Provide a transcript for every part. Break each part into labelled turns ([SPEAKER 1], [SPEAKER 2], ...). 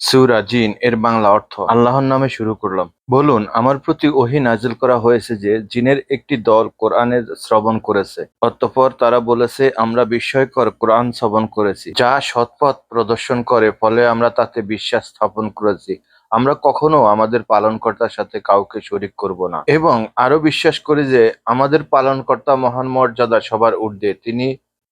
[SPEAKER 1] সূরা জিন এর বাংলা অর্থ আল্লাহর নামে শুরু করলাম। বলুন, আমার প্রতি ওহী নাজিল করা হয়েছে যে জিনের একটি দল কোরআনের শ্রবণ করেছে, অতঃপর তারা বলেছে, আমরা বিস্ময়কর কোরআন শ্রবণ করেছি, যা সৎপথ প্রদর্শন করে, ফলে আমরা তাতে বিশ্বাস স্থাপন করেছি। আমরা কখনো আমাদের পালনকর্তার সাথে কাউকে শরিক করব না। এবং আরও বিশ্বাস করি যে, আমাদের পালনকর্তা মহান মর্যাদা সবার ঊর্ধ্বে। তিনি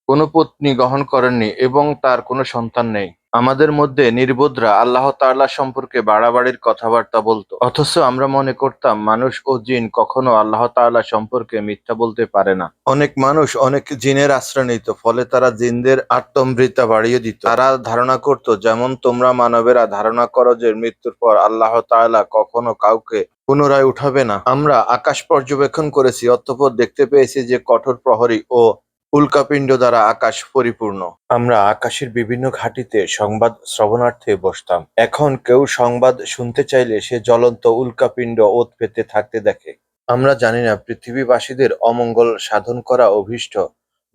[SPEAKER 1] কোনো পত্নী গ্রহণ করেননি এবং তার কোনো সন্তান নেই। আমাদের মধ্যে নির্বোধরা আল্লাহ তাআলা সম্পর্কে বাড়াবাড়ির কথাবার্তা বলতো। অথচ আমরা মনে করতাম, মানুষ ও জিন কখনো আল্লাহ তাআলা সম্পর্কে মিথ্যা বলতে পারে না। অনেক মানুষ অনেক জিনের আশ্রয় নিত, ফলে তারা জিনদের আত্মমৃত্যা বাড়িয়ে দিত। তারা ধারণা করত, যেমন তোমরা মানবেরা ধারণা করো যে মৃত্যুর পর আল্লাহ তাআলা কখনো কাউকে পুনরায় উঠাবে না। আমরা আকাশ পর্যবেক্ষণ করেছি, অতঃপর দেখতে পেয়েছি যে কঠোর প্রহরী ও উল্কাপিণ্ড দ্বারা আকাশ পরিপূর্ণ। আমরা আকাশের বিভিন্ন ঘাঁটিতে সংবাদ শ্রবণার্থে বসতাম। এখন কেউ সংবাদ শুনতে চাইলে সে জ্বলন্ত উল্কাপিণ্ড ওত পেতে থাকতে দেখে। আমরা জানি না পৃথিবীবাসীদের অমঙ্গল সাধন করা অভীষ্ট,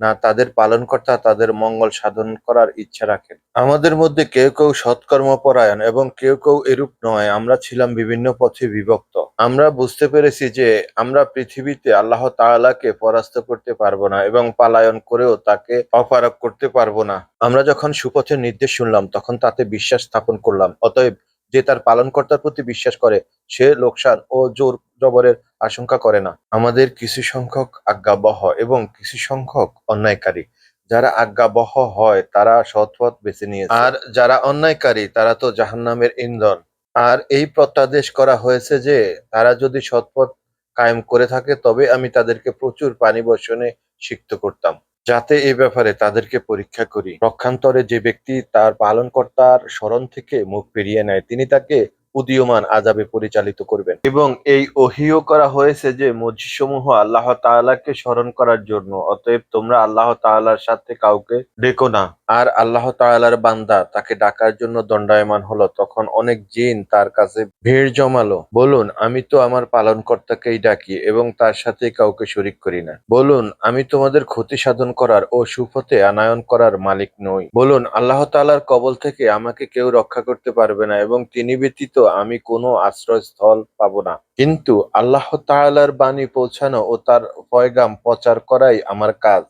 [SPEAKER 1] না তাদের পালনকর্তা তাদের মঙ্গল সাধন করার ইচ্ছা রাখেন। আমাদের মধ্যে কেউ কেউ সৎকর্মপরায়ণ এবং কেউ কেউ এরূপ নয়, আমরা ছিলাম বিভিন্ন পথে বিভক্ত। আমরা বুঝতে পেরেছি যে আমরা পৃথিবীতে আল্লাহ তাআলাকে পরাস্ত করতে পারব না এবং পালায়ন করেও তাকে অপারক করতে পারব না। আমরা যখন সুপথের নির্দেশ শুনলাম, তখন তাতে বিশ্বাস স্থাপন করলাম। অতএব যে তার পালনকর্তার প্রতি বিশ্বাস করে, সে লোকসান ও জোর জবরের আশঙ্কা করে না। আমাদের কিছু সংখ্যক আজ্ঞাবহ এবং কিছু সংখ্যক অন্যায়কারী। যারা আজ্ঞাবহ হয়, তারা সৎপথ বেছে নিয়েছে। আর যারা অন্যায়কারী, তারা তো জাহান্নামের ইন্ধন। আর এই প্রত্যাদেশ করা হয়েছে যে, তারা যদি সৎপথ কায়েম করে থাকে, তবে আমি তাদেরকে প্রচুর পানি বর্ষণে সিক্ত করতাম। যাতে এ ব্যাপারে তাদেরকে পরীক্ষা করি। রক্ষান্তরে যে ব্যক্তি তার পালনকর্তার স্মরণ থেকে মুখ ফিরিয়ে নেয়, তিনি তাকে উদীয়মান আজাবে পরিচালিত করবেন। এবং এই ওহিও করা হয়েছে যে মসজিদসমূহ আল্লাহ তাআলাকে স্মরণ করার জন্য, অতএব তোমরা আল্লাহ তাআলার সাথে কাউকে ডেকো না। আর আল্লাহ তাআলার বান্দা তাকে ডাকার জন্য দণ্ডায়মান হলো, তখন অনেক জিন তার কাছে ভিড় জমালো। বলুন, আমি তো আমার পালনকর্তাকেই ডাকি এবং তার সাথে কাউকে শরিক করি না। বলুন, আমি তোমাদের ক্ষতি সাধন করার ও সুপথে আনায়ন করার মালিক নই। বলুন, আল্লাহ তাআলার কবল থেকে আমাকে কেউ রক্ষা করতে পারবে না এবং তিনি ব্যতীত আমি কোনো আশ্রয়স্থল পাবো না। কিন্তু আল্লাহ তাআলার বাণী পৌঁছানো ও তার পয়গাম প্রচার করাই আমার কাজ।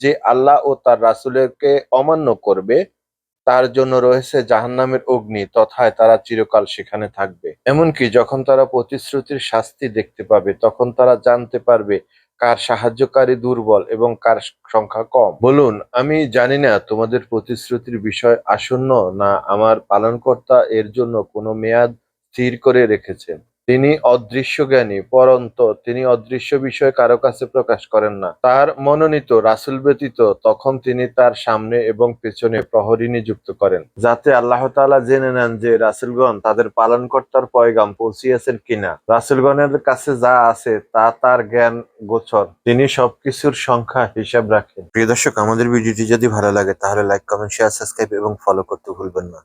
[SPEAKER 1] যে আল্লাহ ও তার রাসুলের অমান্য করবে তার জন্য রয়েছে জাহান্নামের অগ্নি, তথায় তারা চিরকাল সেখানে থাকবে। এমনকি যখন তারা প্রতিশ্রুতির শাস্তি দেখতে পাবে, তখন তারা জানতে পারবে কার সাহায্যকারী দুর্বল এবং কার সংখ্যা কম। বলুন, আমি জানি না তোমাদের প্রতিশ্রুতির বিষয় আসন্ন না আমার পালনকর্তা এর জন্য কোনো মেয়াদ স্থির করে রেখেছেন। তিনি অদৃশ্য জ্ঞানী পরন্ত তিনি অদৃশ্য বিষয় কারও কাছে প্রকাশ করেন না। তার মনোনীত রাসুল ব্যতীত তখন তিনি তার সামনে এবং পেছনে প্রহরী নিযুক্ত করেন। যাতে আল্লাহ তাআলা জেনে নেন যে রাসুলগণ তাদের পালনকর্তার পয়গাম পৌঁছিয়েছেন কিনা। রাসুলগণের কাছে যা আছে তা তার জ্ঞান গোচর। তিনি সবকিছুর সংখ্যা হিসাব রাখেন। প্রিয় দর্শক, আমাদের ভিডিওটি যদি ভালো লাগে তাহলে লাইক, কমেন্ট, শেয়ার, সাবস্ক্রাইব এবং ফলো করতে ভুলবেন না।